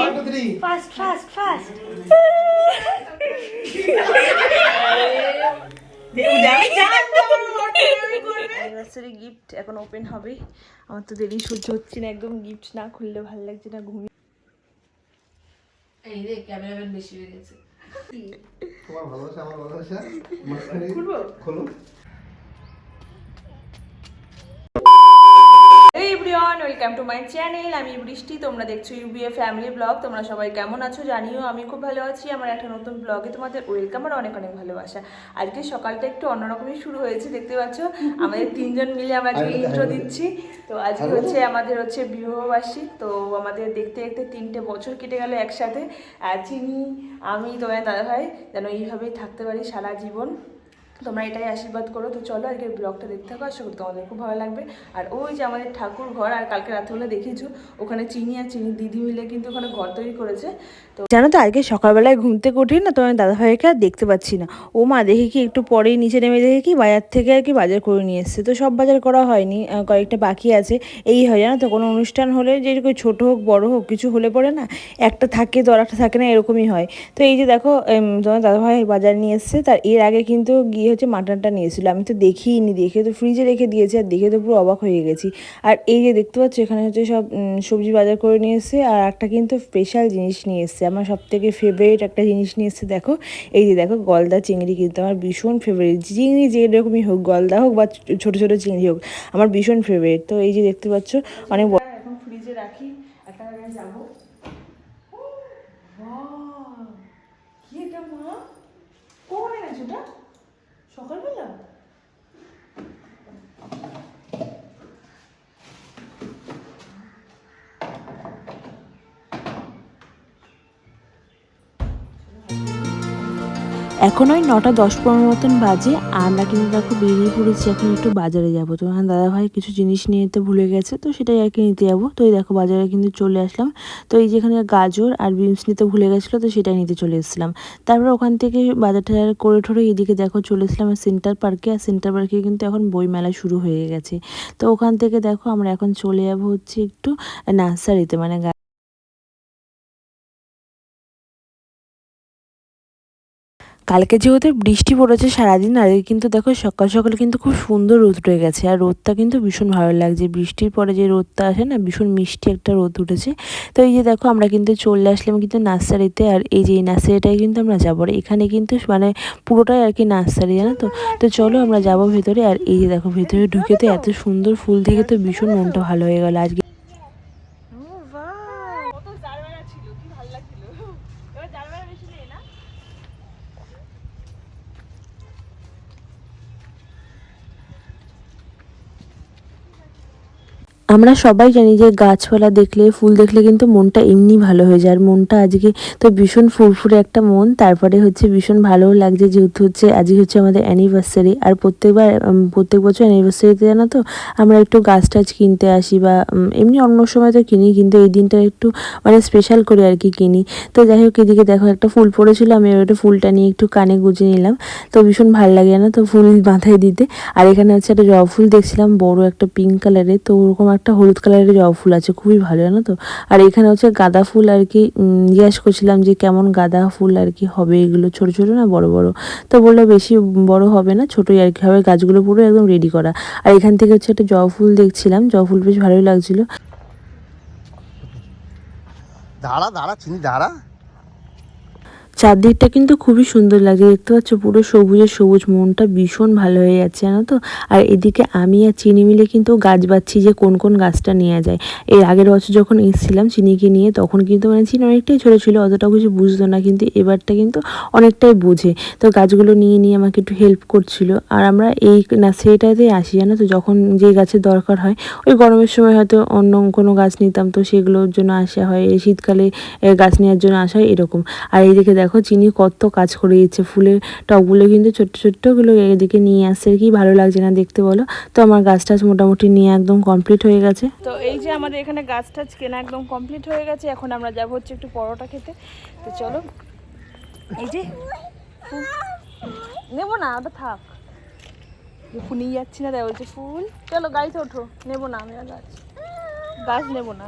One, two, three. First first first anniversary gift এখন open হবে। আমার তো দেরি সহ্য হচ্ছে না একদম গিফট না খুললে ভালো লাগছে না ঘুমিয়ে এই রে ক্যামেরাম্যান বেশি হয়ে গেছে। তোমার ভালোবাসা আমার ভালোবাসা? মাঝখানে খোলো everyone welcome to my channel আমি বৃষ্টি তোমরা দেখছ ইউবিএ ফ্যামিলি ব্লগ তোমরা সবাই কেমন আছো জানিও আমি খুব ভালো আছি। আমার একটা নতুন ব্লগে তোমাদের ওয়েলকাম আর অনেক অনেক ভালোবাসা। আজকে সকালটা একটু অন্যরকমই শুরু হয়েছে দেখতে পাচ্ছ? আমাদের তিনজন মিলে আমরা আজকে ইন্ট্রো দিচ্ছি তো আজকে হচ্ছে আমাদের হচ্ছে বিবাহবার্ষিক তো আমাদের দেখতে দেখতে তিনটে বছর কেটে গেল একসাথে। চিনি আমি তোমার দাদা ভাই যেন এইভাবেই থাকতে পারি সারা জীবন। তোমরা এটাই আশীর্বাদ করো। তো চলো আজকে ব্লগটা দেখতে থাকো, আশা করি তোমাদের খুব ভালো লাগবে। আর ওই যে আমাদের ঠাকুর ঘর, আর কালকে রাত্রেবেলা দেখেছ ওখানে চিনি আর চিনি দিদি মিলে কিন্তু ওখানে ঘর তৈরি করেছে। তো জানো তো, আজকে সকালবেলায় ঘুম থেকে উঠি না তোমার দাদা ভাইকে আর দেখতে পাচ্ছি না। ও মা দেখে কি একটু পরেই নিচে নেমে দেখে কি বাজার থেকে আর কি বাজার করে নিয়ে এসছে। তো সব বাজার করা হয়নি কয়েকটা বাকি আছে। এই হয় জানো তো, কোনো অনুষ্ঠান হলে যে যেরকম ছোটো হোক, বড় হোক, কিছু হলে পরে না একটা থাকে তো আর একটা থাকে না, এরকমই হয়। তো এই যে দেখো তোমার দাদাভাই বাজার নিয়ে এসছে। তার এর আগে কিন্তু গিয়ে হচ্ছে মাটনটা নিয়েছিল। আমি তো দেখিনি, দেখে তো ফ্রিজে রেখে দিয়েছি আর দেখে তো পুরো অবাক হয়ে গেছি। আর এই যে দেখতে পাচ্ছ, এখানে হচ্ছে সব সবজি বাজার করে নিয়ে আর একটা কিন্তু স্পেশাল জিনিস নিয়ে এসছে। আমার সব থেকে ফেভারিট একটা জিনিস নিয়ে এসছে, দেখো। এই যে দেখো, গলদা চিংড়ি কিন্তু আমার ভীষণ ফেভারিট চিংড়ি যে রকমই হোক, গলদা হোক বা ছোটো ছোটো চিংড়ি হোক, আমার ভীষণ ফেভারিট তো এই যে দেখতে পাচ্ছ, অনেক বড় এখন ফ্রিজে রাখি একটা যাব। شغل ولا؟ এখন ওই নটা দশ পনেরো মতন বাজে আমরা কিন্তু দেখো বেরিয়ে পড়েছি, এখন একটু বাজারে যাব। তো আমার দাদা ভাই কিছু জিনিস নিয়ে যেতে ভুলে গেছে, তো সেটাই আর কি নিতে যাব। তো এই দেখো, বাজারে কিন্তু চলে আসলাম। তো এই যেখানে গাজর আর বিনস নিতে ভুলে গেছিল, তো সেটাই নিতে চলে এসেছিলাম। তারপর ওখান থেকে বাজার টাজার করে ঠরে এদিকে দেখো চলে এসলাম সেন্টার পার্কে, আর সেন্টার পার্কে কিন্তু এখন বই মেলা শুরু হয়ে গেছে। তো ওখান থেকে দেখো আমরা এখন চলে যাব হচ্ছে একটু নার্সারিতে মানে কালকে যেহেতু বৃষ্টি পড়েছে সারাদিন, আর কিন্তু দেখো সকাল সকাল কিন্তু খুব সুন্দর রোদ উঠে গেছে। আর রোদটা কিন্তু ভীষণ ভালো লাগছে। বৃষ্টির পরে যে রোদটা আসে না, ভীষণ মিষ্টি একটা রোদ উঠেছে। তো এই যে দেখো আমরা কিন্তু চলে আসলাম কিন্তু নার্সারিতে, আর এই যে এই নার্সারিটাই কিন্তু আমরা যাব। আর এখানে কিন্তু মানে পুরোটাই আর কি নার্সারি, জানো তো? তো চলো আমরা যাব ভেতরে। আর এই যে দেখো ভেতরে ঢুকে তো এত সুন্দর ফুল দেখে তো ভীষণ মনটা ভালো হয়ে গেল। আজকে আমরা সবাই জানি যে গাছপালা দেখলে, ফুল দেখলে কিন্তু মনটা এমনি ভালো হয়ে যায়। আর মনটা আজকে তো ভীষণ ফুরফুরে একটা মন, তারপরে হচ্ছে ভীষণ ভালোও লাগছে যেহেতু হচ্ছে আজকে হচ্ছে আমাদের অ্যানিভার্সারি আর প্রত্যেকবার প্রত্যেক বছর অ্যানিভার্সারিতে জানো তো, আমরা একটু গাছ টাছ কিনতে আসি বা এমনি অন্য সময় তো কিনি, কিন্তু এই দিনটা একটু মানে স্পেশাল করে আর কি কিনি। তো যাই হোক, এদিকে দেখো একটা ফুল পড়েছিল, আমি ওটা ফুলটা নিয়ে একটু কানে গুজে নিলাম। তো ভীষণ ভালো লাগে না তো ফুল মাথায় দিতে। আর এখানে হচ্ছে একটা জবা ফুল দেখছিলাম, বড় একটা পিঙ্ক কালারের তো ওরকম একটা হলুদ কালারের জবা ফুল আছে, খুবই ভালো, জানো তো? আর এখানে হচ্ছে গাঁদা ফুল আর কি জিজ্ঞেস করছিলাম যে কেমন গাঁদা ফুল আর কি হবে এগুলো, ছোট ছোট না বড় বড়? তো বলল বেশি বড় হবে না, ছোটোই আর কি হবে, গাছগুলো পুরো একদম রেডি করা। আর এখান থেকে হচ্ছে একটা জবা ফুল দেখছিলাম, জবা ফুল বেশ ভালোই লাগছিল। দাঁড়া দাঁড়া, চিনি, দাঁড়া। চারদিকটা কিন্তু খুবই সুন্দর লাগে। দেখতে পাচ্ছ পুরো সবুজে সবুজ, মনটা ভীষণ ভালো হয়ে যাচ্ছে, জানো তো? আর এদিকে আমি আর চিনি মিলে কিন্তু গাছ বাচ্ছি যে কোন কোন গাছটা নেওয়া যায়। এর আগের বছর যখন এসেছিলাম চিনিকে নিয়ে, তখন কিন্তু মানে চিনি অনেকটাই ছোটো ছিল, অতটা কিছু বুঝতো না, কিন্তু এবারটা কিন্তু অনেকটাই বোঝে। তো গাছগুলো নিয়ে নিয়ে আমাকে একটু হেল্প করছিল। আর আমরা এই নার্সারিটাতে আসি, জানো তো? যখন যে গাছের দরকার হয়, ওই গরমের সময় হয়তো অন্য কোনো গাছ নিতাম, তো সেগুলোর জন্য আসা হয় শীতকালে গাছ নেওয়ার জন্য আসা হয়, এরকম। আর এইদিকে দেখো চিনি কত কাজ করে দিচ্ছে ফুলের টবগুলো কিন্তু ছোট্ট ছোট্টগুলো এদিকে নিয়ে আসছে, কি ভালো লাগছে না দেখতে বলো? তো আমার গাছ টাছ মোটামুটি নিয়ে একদম কমপ্লিট হয়ে গেছে। তো এই যে আমাদের এখানে গাছ টাছ কেনা একদম কমপ্লিট হয়ে গেছে, এখন আমরা যাব হচ্ছে একটু পরোটা খেতে। তো চলো, এই যে, ফুল। নেব না, ওটা থাক। দেখো নিয়ে যাচ্ছি না, তাই বলছে, ফুল, চলো গাড়িতে ওঠো, নেব না, আমি আর গাছ গাছ নেব না।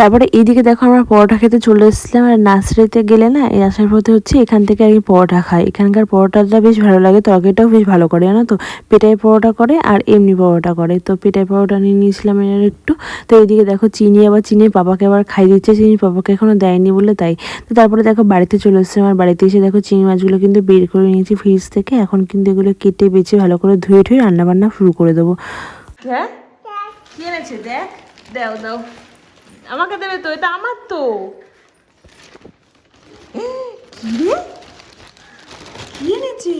তারপরে এইদিকে দেখো আমরা পরোটা খেতে চলে এসেছিলাম আর নার্সারিতে গেলে না এই আসার পথে হচ্ছে এখান থেকে আর কি পরোটা খাই এখানকার পরোটাটা বেশ ভালো লাগে, তরকারিটাও বেশ ভালো করে, জানো তো? পেটাই পরোটা করে আর এমনি পরোটা করে। তো পেটাই পরোটা নিয়ে নিয়েছিলাম এর একটু। তো এইদিকে দেখো চিনি, আবার চিনি পাপাকে আবার খাই দিচ্ছে, চিনি পাপাকে এখনও দেয়নি বলে তাই। তো তারপরে দেখো বাড়িতে চলে এসেছে আমার বাড়িতে এসে দেখো চিংড়ি মাছগুলো কিন্তু বের করে নিয়েছি ফ্রিজ থেকে। এখন কিন্তু এগুলো কেটে বেছে ভালো করে ধুয়ে ধুয়ে রান্না বান্না শুরু করে দেবো। হ্যাঁ কি এনেছে? দেখ। দাও দাও। আমাকে দেবে তো এটা আমার তো। এ, কি এনেছি?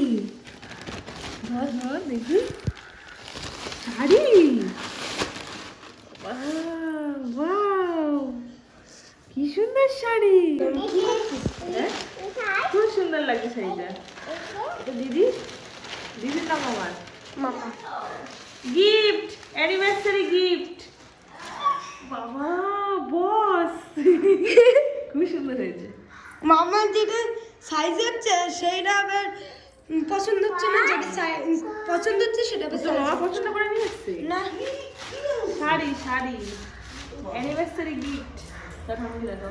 ধর ধর দেখি। শাড়ি! কি সুন্দর শাড়ি? খুব সুন্দর লাগছে শাড়িটা। এটা দিদি? দিদির নাম আমার। Gift anniversary gift. বাবা। বস খুব সুন্দর হয়েছে। মামার যেটা সাইজ হচ্ছে সেইটা আবার পছন্দ হচ্ছে না যেটা পছন্দ হচ্ছে সেটা তো মামা পছন্দ করে নিয়ে এসছে না। শাড়ি শাড়ি। অ্যানিভার্সারি গিফট তার মামি দেখো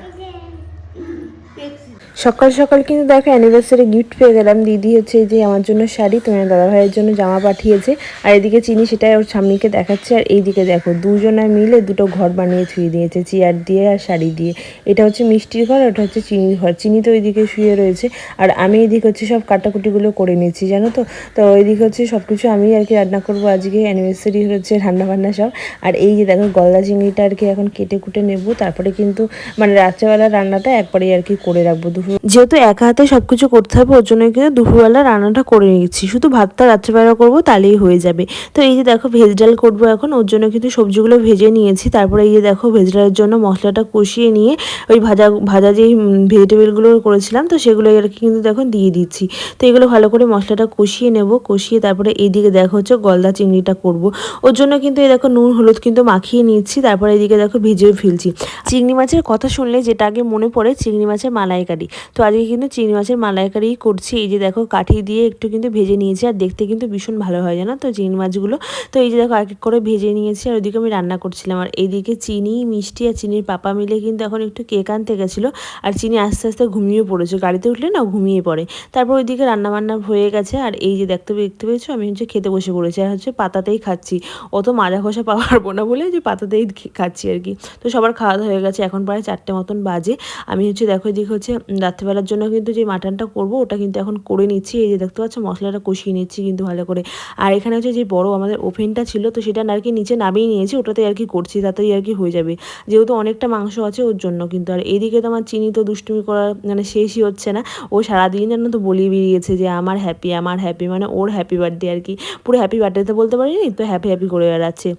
সকাল সকাল কিন্তু দেখো অ্যানিভার্সারি গিফট পেয়ে গেলাম। দিদি হচ্ছে যে আমার জন্য শাড়ি, তোমার দাদা ভাইয়ের জন্য জামা পাঠিয়েছে। আর এদিকে চিনি সেটাই ওর স্বামীকে দেখাচ্ছে। আর এইদিকে দেখো, দুজনে মিলে দুটো ঘর বানিয়ে ছুঁয়ে দিয়েছে, চেয়ার দিয়ে আর শাড়ি দিয়ে। এটা হচ্ছে মিষ্টির ঘর ওটা হচ্ছে চিনির ঘর। চিনি তো ওইদিকে শুয়ে রয়েছে। আর আমি এইদিকে হচ্ছে সব কাটাকুটিগুলো করে নিয়েছি জানো তো? তো ওইদিকে হচ্ছে সব কিছু আমি আর কি রান্না করব আজকে। অ্যানিভার্সারি হচ্ছে রান্না বান্না সব। আর এই যে দেখো গলদা চিংড়িটা আর কি এখন কেটে কুটে নেব। তারপরে কিন্তু মানে রাত্রেবেলা রান্নাটা একবারেই আর কি করে রাখব। দুপুর যেহেতু একা হাতে সব কিছু করতে হবে, ওর জন্য কিন্তু দুপুরবেলা রান্নাটা করে নিচ্ছি। শুধু ভাতটা রাত্রেবেলা করব, তাহলেই হয়ে যাবে। তো এই যে দেখো, ভেজ ডাল করব এখন। ওর জন্য কিন্তু সবজিগুলো ভেজে নিয়েছি। তারপরে এই যে দেখো, ভেজ ডালের জন্য মশলাটা কষিয়ে নিয়ে ওই ভাজা ভাজা যেই ভেজিটেবলগুলো করেছিলাম, তো সেগুলো আর কি কিন্তু দেখো দিয়ে দিচ্ছি। তো এগুলো ভালো করে মশলাটা কষিয়ে নেব। কষিয়ে তারপরে এইদিকে দেখো হচ্ছে গলদা চিংড়িটা করব। ওর জন্য কিন্তু এই দেখো নুন, হলুদ কিন্তু মাখিয়ে নিচ্ছি। তারপরে এইদিকে দেখো ভেজেও ফেলছি। চিংড়ি মাছের কথা শুনলে যেটা আগে মনে পড়ে চিংড়ি মাছের মালাইকারি। তো আজকে কিন্তু চিংড়ি মাছের মালাইকারি করছি। এই যে দেখো, কাঠি দিয়ে একটু কিন্তু ভেজে নিয়েছি আর দেখতে কিন্তু ভীষণ ভালো হয়, জানো তো চিংড়ি মাছগুলো? তো এই যে দেখো এক এক করে ভেজে নিয়েছি আর ওইদিকে আমি রান্না করছিলাম। আর এইদিকে চিনি, মিষ্টি আর চিনির পাপা মিলে কিন্তু এখন একটু কেক আনতে গেছিল আর চিনি আস্তে আস্তে ঘুমিয়ে পড়েছে। গাড়িতে উঠলে না ঘুমিয়ে পড়ে। তারপর ওইদিকে রান্না বান্না হয়ে গেছে আর এই যে দেখতে দেখতে পেয়েছ? আমি হচ্ছে খেতে বসে পড়েছি আর হচ্ছে পাতাতেই খাচ্ছি। অত মাজা খসা পারব না বলে যে পাতাতেই খাচ্ছি আর কি। তো সবার খাওয়া দাওয়া হয়ে গেছে। এখন প্রায় চারটে মতন বাজে। আমি হচ্ছে দেখো এদিকে হচ্ছে রাত্রেবেলার জন্য কিন্তু যে মাটনটা করব ওটা কিন্তু এখন করে নিচ্ছি। এই যে দেখতে পাচ্ছ মশলাটা কষিয়ে নিচ্ছি কিন্তু ভালো করে। আর এখানে হচ্ছে যে বড় আমাদের ওভেনটা ছিল তো সেটা আর কি নিচে নামিয়ে নিয়েছি ওটাতে আর কি করছি তাতেই আর কি হয়ে যাবে। যেহেতু অনেকটা মাংস আছে ওর জন্য কিন্তু। আর এদিকে তো আমার চিনি তো দুষ্টুমি করার মানে শেষই হচ্ছে না। ও সারাদিন যেন তো বলিয়ে বেরিয়েছে যে আমার হ্যাপি আমার হ্যাপি মানে ওর হ্যাপি বার্থডে আর কি। পুরো হ্যাপি বার্থডে তো বলতে পারিনি তো হ্যাপি হ্যাপি করে বেড়াচ্ছে।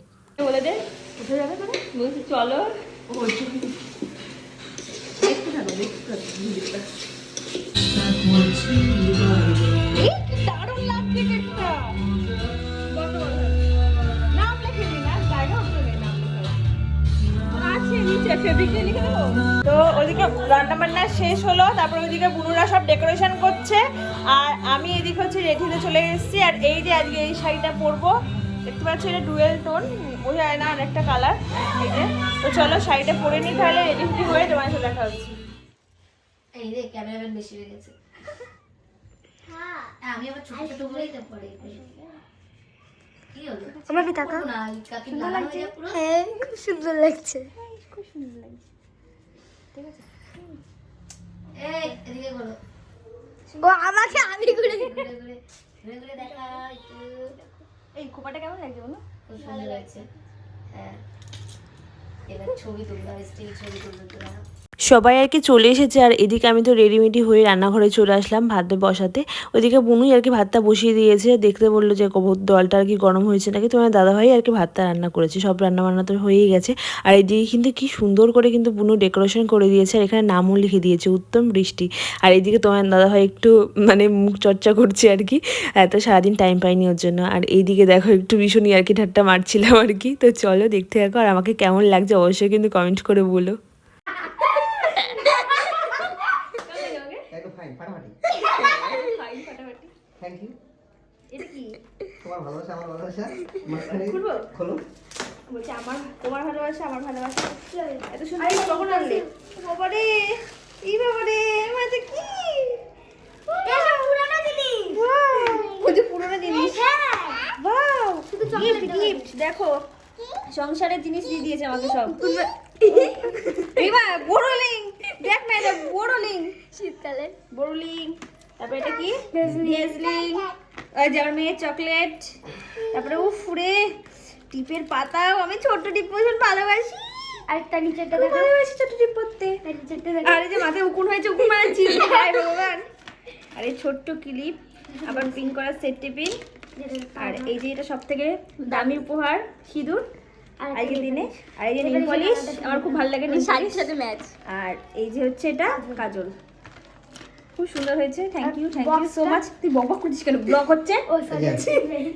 চলো দেখতে থাকো দেখতে থাকো ভিডিওটা এই কি দারুণ লাগছে কেকটা বন্ধ বন্ধ নাম লেখে নি না জায়গা হতো নেই নাম লেখা আছে নিচে ফেব্রিকে লিখে দেবো তো ওদিকে রান্না বান্না শেষ হলো তারপর ওইদিকে বুনুরা সব ডেকোরেশন করছে আর আমি এদিকে হচ্ছে রেডি হতে চলে এসেছি আর এই যে আজকে এই শাড়িটা পরবো দেখতে পাচ্ছি এটা ডুয়েল টোন বোঝা যায় না অনেকটা কালার এই যে। তো চলো শাড়িটা পরে নিই তাহলে রেডি হয়ে তোমার সাথে দেখা হচ্ছে। এই রে ক্যামেরাম্যান বেশি হয়ে গেছে। আমি আবার ছোট ছোট বলেই তো পরে। কি হলো? টাকা? কাকি লাগানো হয়ে যায় পুরো। হ্যাঁ খুব সুন্দর লাগছে। এই এদিকে করো ও আমাকে আমি ঘুরে ঘুরে ঘুরে দেখা এই খোপাটা কেমন লাগছে বলো? খুব সুন্দর লাগছে। হ্যাঁ। এবার ছবি তুললাম স্টিল ছবি তুলতে তোরা সবাই আর কি চলে এসেছে, আর এদিকে আমি তো রেডিমেডি হয়ে রান্নাঘরে চলে আসলাম ভাত বসাতে। ওইদিকে বুনুই আর কি ভাতটা বসিয়ে দিয়েছে, দেখতে বলল যে দলটা আর কি গরম হয়েছে নাকি? তোমার দাদাভাই আর কি ভাতটা রান্না করেছে, সব রান্না বান্না তো হয়েই গেছে। আর এদিকে কিন্তু কি সুন্দর করে কিন্তু বুনু ডেকোরেশন করে দিয়েছে, আর এখানে নামও লিখে দিয়েছে, উত্তম বৃষ্টি। আর এদিকে তোমার দাদাভাই একটু মানে মুখ চর্চা করছে আর কি এত সারাদিন টাইম পাইনি ওর জন্য। আর এইদিকে দেখো একটু ভীষণই আর কি ঠাট্টা মারছিলাম আর কি। তো চলো দেখতে থাকো, আর আমাকে কেমন লাগছে অবশ্যই কিন্তু কমেন্ট করে বলো একদম ফাইন ফাটাফাটি থ্যাংক ইউ তোমার ভালোবাসা আমার ভালোবাসা? মাঝখানে খোলো। বলছে আমার তোমার ভালোবাসা আমার ভালোবাসা। এত সুন্দর। কখন আনলে? বাবারে এই বাবারে মাঝে কি? পুরোনো জিনিস। গিফট গিফট দেখো সংসারের জিনিস দিয়ে দিয়েছে আমাকে সব। এবার বোরোলিং দেখ না এটা বোরোলিং শীতকালে। বোরোলিং তারপরে এটা কি? ভেজলিং আমার মেয়ের চকলেট তারপরে ও ফুরে টিপের পাতাও। আমি ছোট টিপ ভীষণ ভালোবাসি। আরেকটা নিচেরটা খুব দেখো। ভালোবাসি ছোট টিপ পড়তে। তার নিচেরটা আর যে মাথায় উকুন হয়েছে উকুন মারাচ্ছি হায় ভগবান। আর এই ছোট্ট ক্লিপ আবার পিন করার সেট টিপিন। আর এই যে এটা সব থেকে দামি উপহার সিঁদুর। আজকের দিনে। আর এই যে নেল পলিশ আমার খুব ভালো লাগে নেল পলিশ সাথে ম্যাচ। আর এই যে হচ্ছে এটা কাজল। খুব সুন্দর হয়েছে। Thank you thank you so much তুই বক বক করছিস কেন? ব্লগ হচ্ছে? ও সরি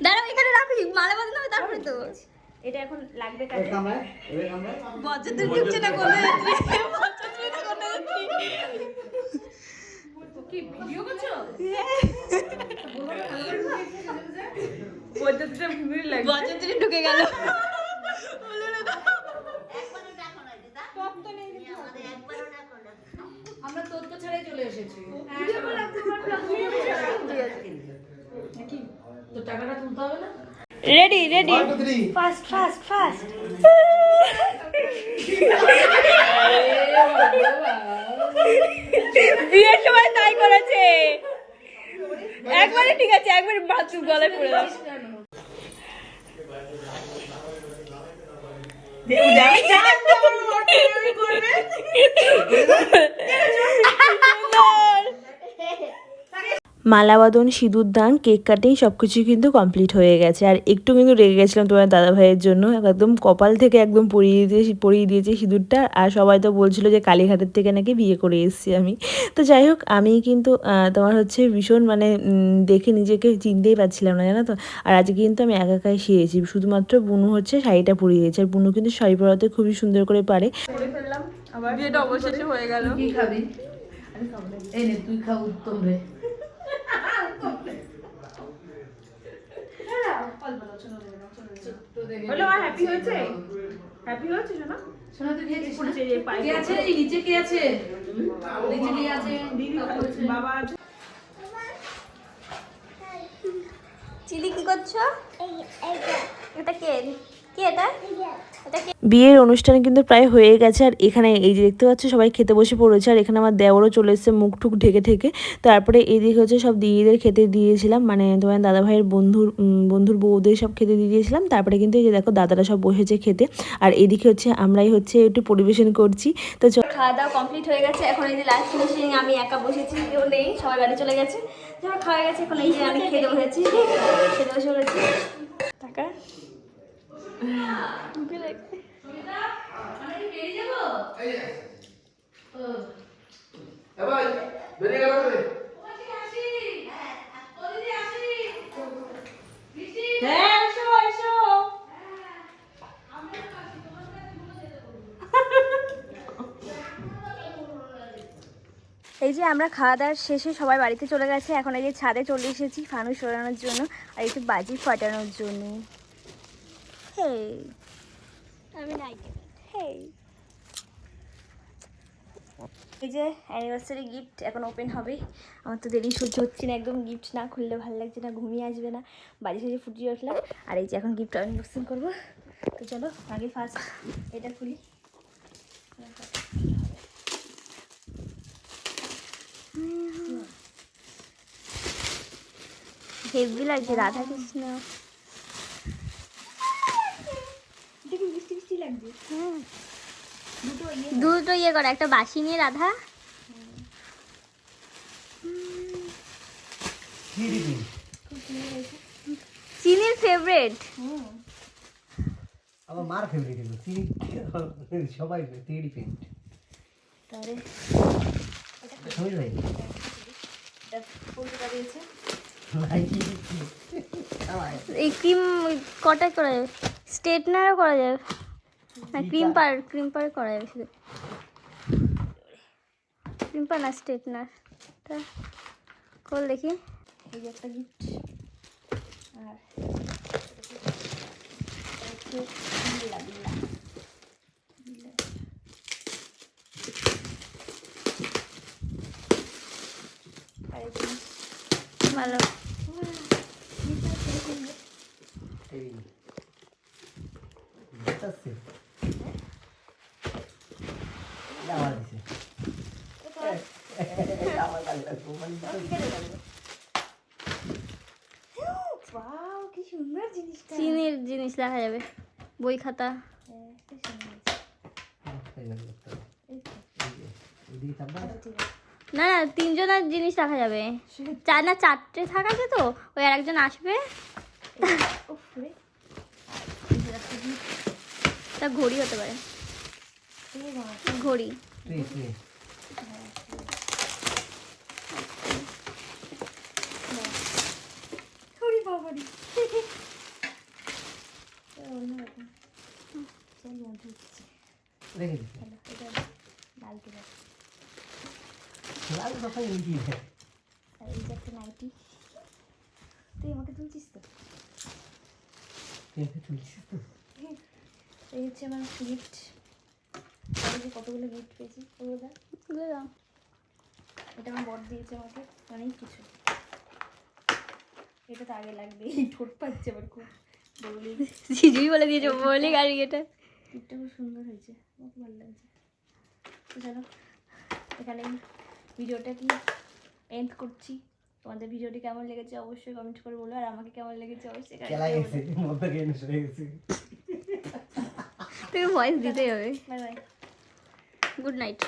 দাঁড়াও এখানে রাখি। মালা বাঁধানো হবে তারপরে তো। এটা এখন লাগবে কাজে কামড়ায় বজ্রদের ঢুকছে না কোনো কি ভিডিও করছ? ঢুকে গেল আমরা তোর তো ready ready first first first বিয়ের সময় তাই করেছে। একবারে ঠিক আছে একবারে বাথরুম গলায় পড়ে দাও করবে মালাবাদন সিঁদুর দান কেক কাটিং সব কিছুই কিন্তু কমপ্লিট হয়ে গেছে। আর একটু কিন্তু রেগে গেছিলাম তোমার দাদা ভাইয়ের জন্য। একদম কপাল থেকে একদম পরিয়ে দিয়ে পরিয়ে দিয়েছে সিঁদুরটা। আর সবাই তো বলছিল যে কালীঘাটের থেকে নাকি বিয়ে করে এসেছি আমি। তো যাই হোক আমি কিন্তু তোমার হচ্ছে ভীষণ মানে দেখে নিজেকে চিনতেই পারছিলাম না জানো তো? আর আজকে কিন্তু আমি একা একাই সেরেছি শুধুমাত্র বুনু হচ্ছে শাড়িটা পরিয়ে দিয়েছে। আর বুনু কিন্তু শাড়ি পরাতে খুবই সুন্দর করে পারে। বিয়েটা অবশেষে হয়ে গেল। কি খাবি? এই নে তুই খা উত্তম রে। হ্যাপি হয়েছে? হ্যাপি হয়েছে শোনা শোনা তুই খেয়েছিস না? পড়েছে যে পায়ে কে আছে? নিচে কে আছে? নিচে কে আছে? দিদি বাবা আছে। চিলি কি করছ? এটা কে? কে এটা? এটা বিয়ের অনুষ্ঠান কিন্তু প্রায় হয়ে গেছে আর এখানে এই যে দেখতে পাচ্ছ সবাই খেতে বসে পড়েছে আর এখানে আমার দেওরও চলে এসেছে মুখ টুক ঢেকে ঢেকে। তারপরে এদিকে হচ্ছে সব দিদিদের খেতে দিয়েছিলাম মানে তোমার দাদা ভাইয়ের বন্ধুর বন্ধুর বউদের সব খেতে দিয়ে দিয়েছিলাম। তারপরে কিন্তু এই যে দেখো দাদারা সব বসেছে খেতে আর এদিকে হচ্ছে আমরাই হচ্ছে একটু পরিবেশন করছি। তো খাওয়া দাওয়া কমপ্লিট হয়ে গেছে এখন এই যে লাস্ট ফিনিশিং আমি একা বসেছি কেউ নেই সবাই বাড়ি চলে গেছে। যখন খাওয়া গেছে এখন এই যে আমি খেতে বসেছি খেতে বসে পড়েছি টাকা এবার বেরিয়ে গেল রে হ্যাঁ এসো এসো এই যে আমরা খাওয়া দাওয়ার শেষে সবাই বাড়িতে চলে গেছে, এখন এই যে ছাদে চলে এসেছি ফানুস সরানোর জন্য আর একটু বাজি ফাটানোর জন্য। হেই আমি নাইটি হেই এই যে অ্যানিভার্সারি গিফট এখন ওপেন হবে। আমার তো দেরি সহ্য হচ্ছে না একদম গিফট না খুললে ভালো লাগছে না ঘুমিয়ে আসবে না। বাড়ি সাজে ফুটিয়ে উঠলাম। আর এই যে এখন গিফট আনবক্সিং করব। তো চলো আগে ফার্স্ট এটা খুলি। হেভি লাগছে রাধা কৃষ্ণ দেখি মিষ্টি মিষ্টি লাগছে দুটো ইয়ে করে একটা বাসি নিয়ে রাধা। চিনির ফেভারিট আমার মার ফেভারিট এগুলো তিনি সবাই পেন্ট তাহলে সমীর ভাই এই ক্রিম কটা করা? যাবে স্ট্রেটনারও করা যাবে। ক্রিম পার ক্রিম পার করা যাবে শুধু ক্রিম পার না স্ট্রেটনার কর দেখি। এই যে একটা গিফট আর ভালো এই বুঝতে আমার দিছে চিনির জিনিস দেখা যাবে। বই খাতা। না না, তিনজনের জিনিস রাখা যাবে। চার না, চারটে থাকাছে তো। ওই আর একজন আসবে। তা ঘড়ি হতে পারে। ঘড়ি। তুই আমাকে তুলছিস তো? তুই তুলছিস তো। এই হচ্ছে আমার গিফট যে কতগুলো গিফট পেয়েছি ওগুলো দেখ? এটা আমার বর দিয়েছে আমাকে অনেক কিছু। এটা তো আগে লাগবে এই ঠোঁট পাচ্ছে আবার খুব বলি জিজুই বলে দিয়েছে বলি গাড়ি এটা। গিফটটা খুব সুন্দর হয়েছে আমার খুব ভালো লাগছে। তো চলো এখানে ভিডিওটা কি এন্ড করছি? তোমাদের ভিডিওটি কেমন লেগেছে অবশ্যই কমেন্ট করে বলো আর আমাকে কেমন লেগেছে অবশ্যই হয়ে ভয়েস দিতেই হবে। Bye bye good night